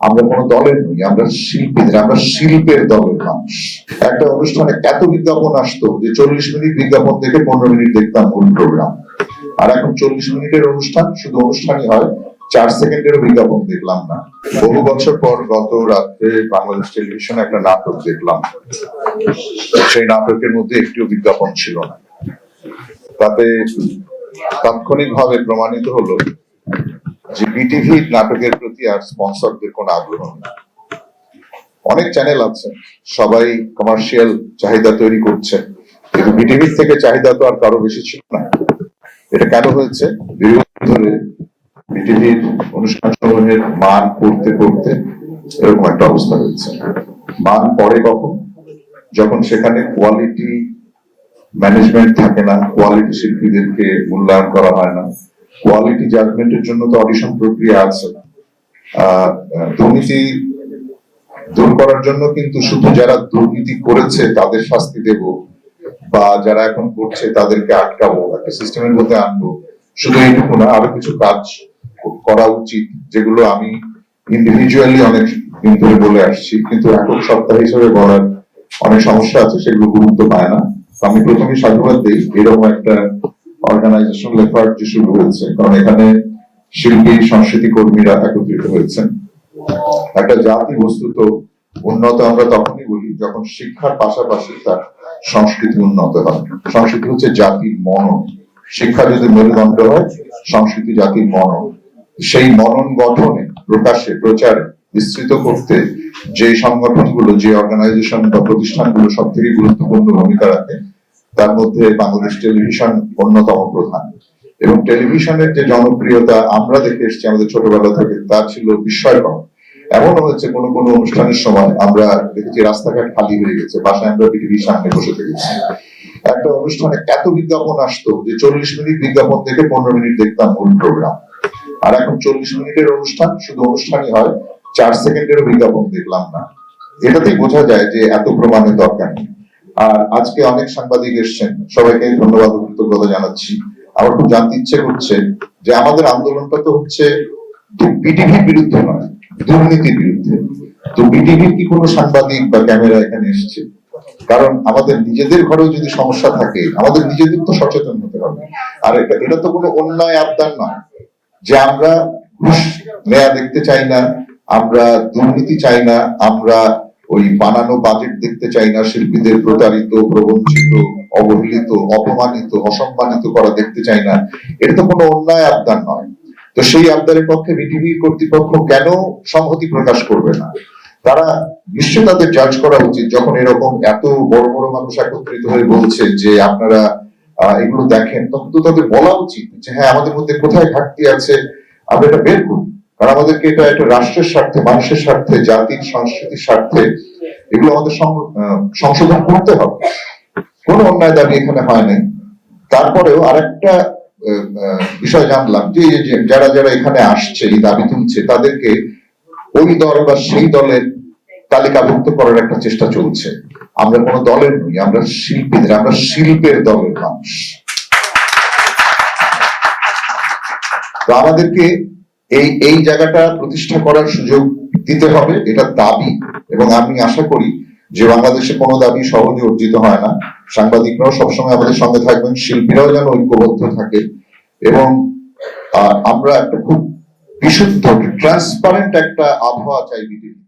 আমরা কোনো দলের নই, আমরা শিল্পীদের, আমরা শিল্পের দলের মানুষ। একটা অনুষ্ঠানে এত বিজ্ঞাপন আসতো যে চল্লিশ মিনিট বিজ্ঞাপন দেখে পনেরো মিনিট দেখতাম মূল প্রোগ্রাম আর এখন চল্লিশ মিনিটের অনুষ্ঠান, শুধু অনুষ্ঠানই হয়, চার সেকেন্ডেরও বিজ্ঞাপন দেখলাম না। বহু বছর পর গত রাত্রে বাংলাদেশ টেলিভিশনে একটা নাটক দেখলাম। সেই নাটকের মধ্যে একটিও বিজ্ঞাপন ছিল না। তাতে তাৎক্ষণিকভাবে প্রমাণিত হলো যে বিটিভি নাটকের প্রতি আর স্পন্সরদের কোনো আগ্রহ নেই। অনেক চ্যানেল আছে, সবাই কমার্শিয়াল চাহিদা তৈরি করছে। কিন্তু বিটিভির থেকে চাহিদা তো আর কারও বেশি ছিল না। এটা কেন হয়েছে? বিরোধী ধরে বিটিভির অনুষ্ঠান সমূহের মান পড়তে পড়তে এরকম একটা অবস্থা হয়েছে। মান পড়ে কখন? যখন সেখানে কোয়ালিটি ম্যানেজমেন্ট থাকে না কোয়ালিটি শিল্পীদেরকে মূল্যায়ন করা হয় না। কোয়ালিটি জাজমেন্টের জন্য তো অডিশন প্রক্রিয়া আছে। দুর্নীতি দূর করার জন্য কিন্তু শুধু যারা দুর্নীতি করেছে তাদের শাস্তি দেব বা যারা এখন করছে তাদেরকে আটকাবো, একটা সিস্টেমের মধ্যে আনব। শুধু এইটুকু না, আরও কিছু কাজ করা উচিত যেগুলো আমি ইন্ডিভিজুয়ালি অনেক দিন ধরে বলে আসছি, কিন্তু একক সপ্তাহ হিসেবে বলার অনেক সমস্যা আছে, সেগুলো গুরুত্ব পায় না। আমি প্রথমে সাধুবাদ দিই, এরকম একটা অর্গানাইজেশনাল এফার্ট যে শুরু হয়েছে, কারণ এখানে শিল্পী সংস্কৃতি কর্মীরা একত্রিত হয়েছেন। একটা জাতি বস্তুত উন্নত আমরা তখনই বলি যখন শিক্ষার পাশাপাশি তার সংস্কৃতি উন্নত হয়। সংস্কৃতি হচ্ছে জাতির মনন। শিক্ষা যদি মেরুদণ্ড হয়, সংস্কৃতি জাতির মনন। সেই মনন গঠনে, প্রকাশে, প্রচারে বিস্তৃত করতে যে সংগঠনগুলো, যে অর্গানাইজেশন বা প্রতিষ্ঠানগুলো সব থেকে গুরুত্বপূর্ণ ভূমিকা রাখে তার মধ্যে বাংলাদেশ টেলিভিশন অন্যতম প্রধান। এবং টেলিভিশনের যে জনপ্রিয়তা আমরা দেখে এসেছি আমাদের ছোটবেলা থেকে, তা ছিল বিস্ময়কর। এমন হয়েছে কোনো কোনো অনুষ্ঠানের সময় আমরা দেখেছি রাস্তাঘাট খালি হয়ে গেছে, বাসায় আমরা পৃথিবীর সামনে বসে থেকেছি। একটা অনুষ্ঠানে এত বিজ্ঞাপন আসতো যে চল্লিশ মিনিট বিজ্ঞাপন দেখে পনেরো মিনিট দেখতাম মূল প্রোগ্রাম আর এখন চল্লিশ মিনিটের অনুষ্ঠান, শুধু অনুষ্ঠানই হয়, চার সেকেন্ডেরও বিজ্ঞাপন দেখলাম না। এটাতেই বোঝা যায় যে এত প্রমাণের দরকার নেই। আর আজকে অনেক সাংবাদিক এসছেন, সবাইকে ধন্যবাদ কৃতজ্ঞতা জানাচ্ছি। আমার খুব জানতে ইচ্ছে করছে যে আমাদের আন্দোলনটা তো হচ্ছে বিটিভির বিরুদ্ধে নয়, দুর্নীতির বিরুদ্ধে। তো বিটিভির কি কোনো সাংবাদিক বা ক্যামেরা এখানে এসছে? কারণ আমাদের নিজেদের ঘরেও যদি সমস্যা থাকে, আমাদের নিজেদের তো সচেতন হতে হবে। আর এটা এটা তো কোনো অন্যায় আবদার নয় যে আমরা ঘুষ নেয়া দেখতে চাই না, আমরা দুর্নীতি চাই না, আমরা ওই বানানো বাজেট দেখতে চাই না, শিল্পীদের প্রতারিত, প্রবঞ্চিত, অবহেলিত, অপমানিত, অসম্মানিত করা দেখতে চাই না। এটা তো কোনো অন্যায় আবদার নয়। তো সেই আবদারের পক্ষে বিটিভি কর্তৃপক্ষ কেন সংহতি প্রকাশ করবে না? তারা নিশ্চয়ই তাদের জাজ করা উচিত, যখন এরকম এত বড় বড় মানুষ একত্রিত হয়ে বলছে যে আপনারা এগুলো দেখেন, তখন তো তাদের বলা উচিত যে হ্যাঁ আমাদের মধ্যে কোথায় ঘাটতি আছে, আমরা এটা বের করি কারণ আমাদেরকে এটা একটা রাষ্ট্রের স্বার্থে, মানুষের স্বার্থে, জাতির, সংস্কৃতির স্বার্থে এগুলো আমাদের সংশোধন করতে হবে। কোনো অন্যায় দাবি এখানে হয় নাই। তারপরেও আরেকটা বিষয় জানলাম যে যারা যারা এখানে আসছে, এই দাবি তুলছে, তাদেরকে ওই দল বা সেই দলের তালিকাভুক্ত করার একটা চেষ্টা চলছে। আমরা কোনো দলের নই, আমরা শিল্পীদের, আমরা শিল্পের দলের মানুষ। তো আমাদেরকে এই এই জায়গাটা প্রতিষ্ঠা করার সুযোগ দিতে হবে, এটা দাবি। এবং আমি আশা করি যে বাংলাদেশে কোনো দাবি সহজে অর্জিত হয় না। সাংবাদিকরাও সবসময় আমাদের সঙ্গে থাকবেন, শিল্পীরাও যেন ঐক্যবদ্ধ থাকে। এবং আমরা একটা খুব বিশুদ্ধ, ট্রান্সপারেন্ট একটা আবহাওয়া চাই বিজেপিতে